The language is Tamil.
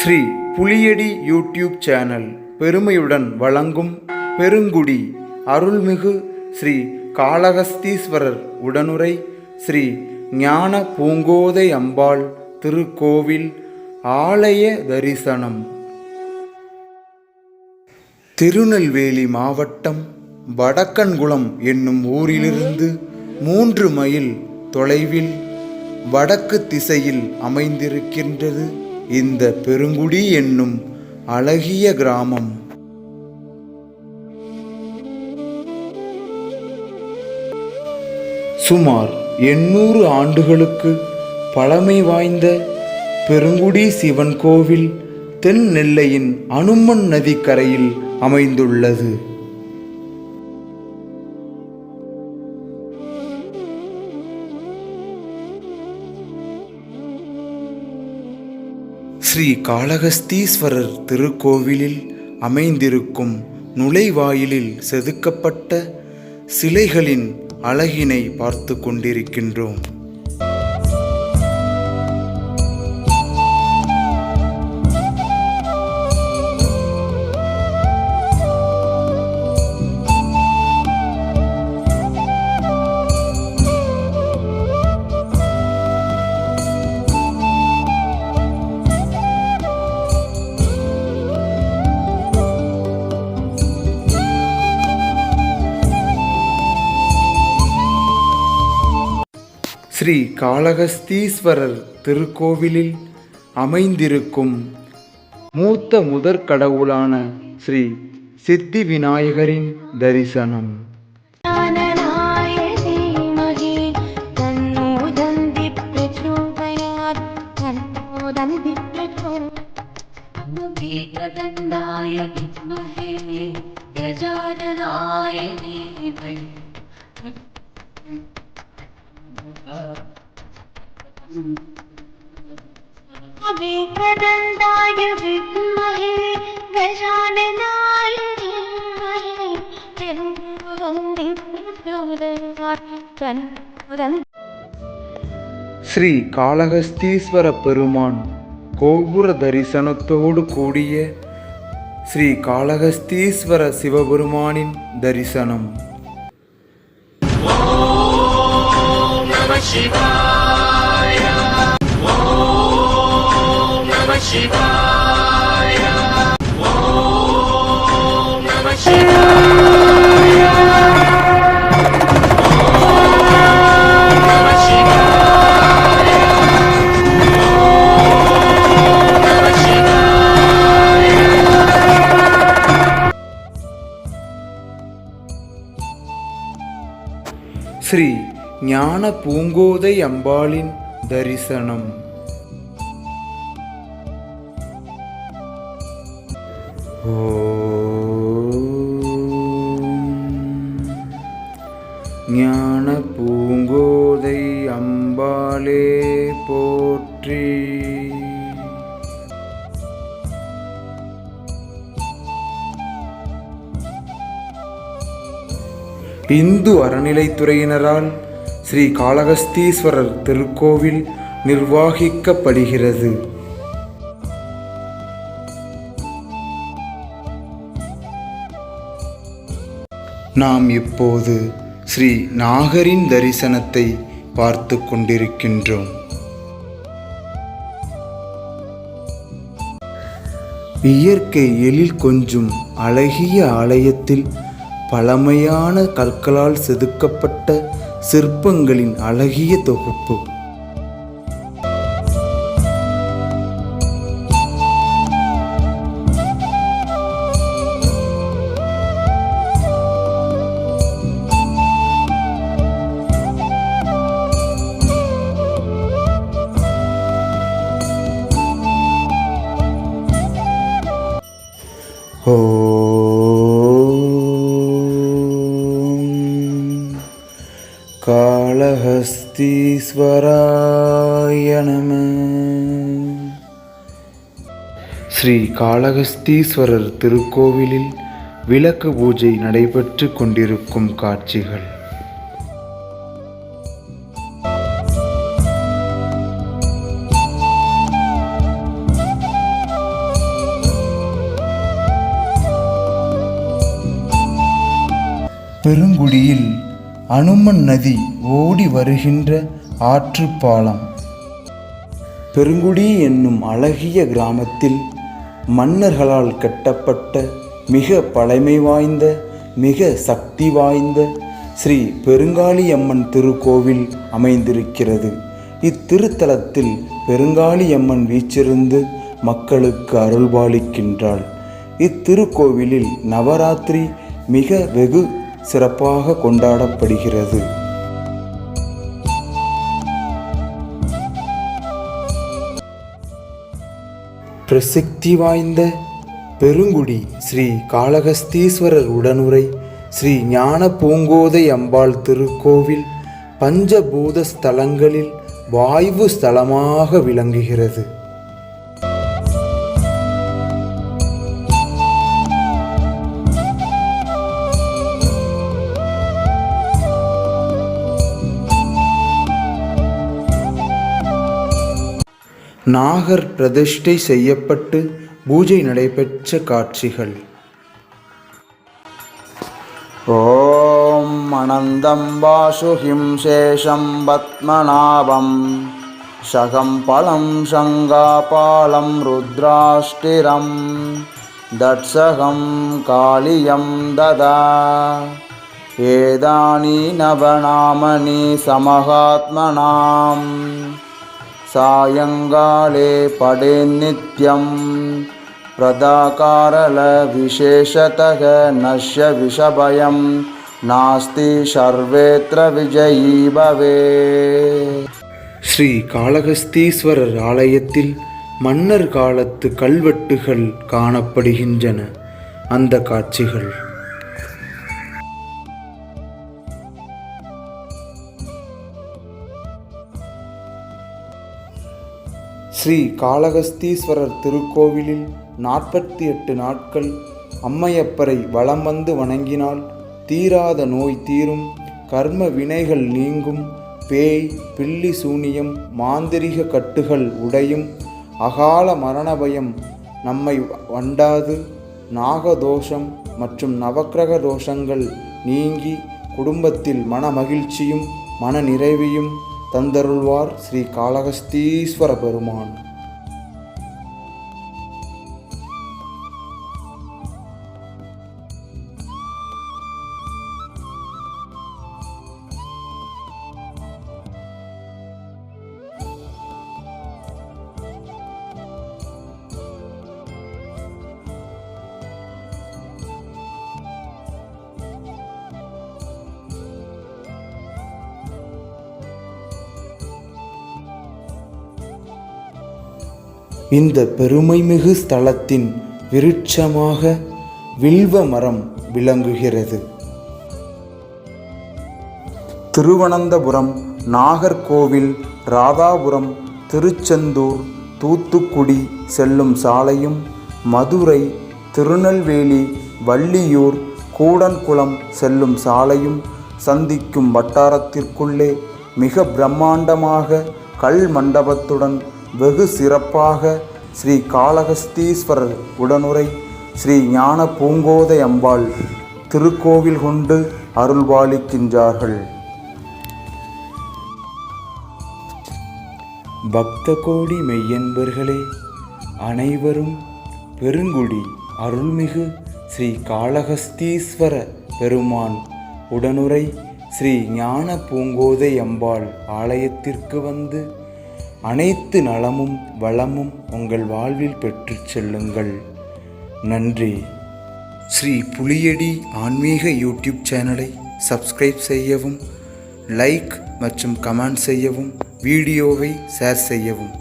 ஸ்ரீ புலியடி யூடியூப் சேனல் பெருமையுடன் வழங்கும் பெருங்குடி. அருள்மிகு ஸ்ரீ காளகஸ்தீஸ்வரர் உடனுரை ஸ்ரீ ஞான பூங்கோதை அம்பாள் திருக்கோவில் ஆலய தரிசனம். திருநெல்வேலி மாவட்டம் வடக்கன்குளம் என்னும் ஊரிலிருந்து மூன்று மைல் தொலைவில் வடக்கு திசையில் அமைந்திருக்கின்றது. இந்த பெருங்குடி என்னும் அழகிய கிராமம். சுமார் எண்ணூறு ஆண்டுகளுக்கு பழமை வாய்ந்த பெருங்குடி சிவன் கோவில் தென் நெல்லையின் அனுமன் நதிக்கரையில் அமைந்துள்ளது. ஸ்ரீ காளகஸ்தீஸ்வரர் திருக்கோவிலில் அமைந்திருக்கும் நுழைவாயிலில் செதுக்கப்பட்ட சிலைகளின் அழகினை பார்த்து கொண்டிருக்கின்றோம். ஸ்ரீ காளகஸ்தீஸ்வரர் திருக்கோவிலில் அமைந்திருக்கும் மூத்த முதற் கடவுளான ஸ்ரீ சித்தி விநாயகரின் தரிசனம் ஞானநாய विकदन्ताय विद्महे गजाननाय धीमहि तन्नो प्रचोदयात् तन्नो ஸ்ரீ காளகஸ்தீஸ்வர பெருமான் கோபுர தரிசனத்தோடு கூடிய ஸ்ரீ காளகஸ்தீஸ்வர சிவபெருமானின் தரிசனம் ஸ்ரீ ஞான பூங்கோதை அம்பாளின் தரிசனம் ஞான பூங்கோதை அம்பாளே போற்றி. இந்து அறநிலைத்துறையினரால் ஸ்ரீ காளகஸ்தீஸ்வரர் திருக்கோவில் நிர்வாகிக்கப்படுகிறது. நாம் இப்போது ஸ்ரீ நாகரின் தரிசனத்தை பார்த்து கொண்டிருக்கின்றோம். இயற்கை எழில் கொஞ்சும் அழகிய ஆலயத்தில் பழமையான கற்களால் செதுக்கப்பட்ட சிற்பங்களின் அழகிய தொகுப்பு. காளகஸ்தீஸ்வராய நம ஸ்ரீ காளகஸ்தீஸ்வரர் திருக்கோவிலில் விளக்கு பூஜை நடைபெற்று கொண்டிருக்கும் காட்சிகள். பெருங்குடியில் அனுமன் நதி ஓடி வருகின்ற ஆற்றுப்பாலம். பெருங்குடி என்னும் அழகிய கிராமத்தில் மன்னர்களால் கட்டப்பட்ட மிக பழமை வாய்ந்த மிக சக்தி வாய்ந்த ஸ்ரீ பெருங்காளியம்மன் திருக்கோவில் அமைந்திருக்கிறது. இத்திருத்தலத்தில் பெருங்காளியம்மன் வீச்சிருந்து மக்களுக்கு அருள்பாலிக்கின்றாள். இத்திருக்கோவிலில் நவராத்திரி மிக வெகு சிறப்பாக கொண்டாடப்படுகிறது. பிரசித்தி வாய்ந்த பெருங்குடி ஸ்ரீ காளகஸ்தீஸ்வரர் உடனுரை ஸ்ரீ ஞான பூங்கோதை அம்பாள் திருக்கோவில் பஞ்சபூத ஸ்தலங்களில் வாய்வு ஸ்தலமாக விளங்குகிறது. நாகர் பிரதிஷ்டை செய்யப்பட்டு பூஜை நடைபெற்ற காட்சிகள். ஓம் அனந்தம் வாசுகிம் சேஷம் பத்மநாபம் சகம் பலம் சங்காபாலம் ருத்ராஷ்டிரம் தட்சகம் காளியம் ததா. ஏதானி நவநாமனி சமகாத்மனாம். सायङ्काले पठेन्नित्यं प्रदाकारलविशेषतः नश्य विषभयं नास्ति सर्वेत्र विजयी भवे ஸ்ரீ காளகஸ்தீஸ்வரர் ஆலயத்தில் மன்னர் காலத்து கல்வெட்டுகள் காணப்படுகின்றன அந்த காட்சிகள் ஸ்ரீ காளகஸ்தீஸ்வரர் திருக்கோவிலில் நாற்பத்தி எட்டு நாட்கள் அம்மையப்பரை வலம் வந்து வணங்கினால் தீராத நோய் தீரும் கர்ம வினைகள் நீங்கும் பேய் பில்லி சூனியம் மாந்திரிக கட்டுகள் உடையும். அகால மரணபயம் நம்மை வண்டாது. நாகதோஷம் மற்றும் நவக்கிரக தோஷங்கள் நீங்கி குடும்பத்தில் மன மகிழ்ச்சியும் மன நிறைவையும் தந்தருள்வார் ஸ்ரீ காளகஸ்தீஸ்வர பெருமான் இந்த பெருமைமிகு ஸ்தலத்தின் விருட்சமாக வில்வ மரம் விளங்குகிறது. திருவனந்தபுரம் நாகர்கோவில் ராதாபுரம் திருச்செந்தூர் தூத்துக்குடி செல்லும் சாலையும் மதுரை திருநெல்வேலி வள்ளியூர் கூடன்குளம் செல்லும் சாலையும் சந்திக்கும் வட்டாரத்திற்குள்ளே மிக பிரம்மாண்டமாக கல் மண்டபத்துடன் வெகு சிறப்பாக ஸ்ரீ காளகஸ்தீஸ்வரர் உடனுரை ஸ்ரீ ஞான பூங்கோதை அம்பாள் திருக்கோவில் கொண்டு அருள்பாலிக்கின்றார்கள் பக்த கோடி மெய்யன்பர்களே அனைவரும் பெருங்குடி அருள்மிகு ஸ்ரீ காளகஸ்தீஸ்வர பெருமான் உடனுரை ஸ்ரீ ஞான பூங்கோதை அம்பாள் ஆலயத்திற்கு வந்து அனைத்து நலமும் வளமும் உங்கள் வாழ்வில் பெற்றுச் செல்லுங்கள். நன்றி. ஸ்ரீ புலியடி ஆன்மீக யூடியூப் சேனலை சப்ஸ்கிரைப் செய்யவும் லைக் மற்றும் கமெண்ட் செய்யவும் வீடியோவை ஷேர் செய்யவும்.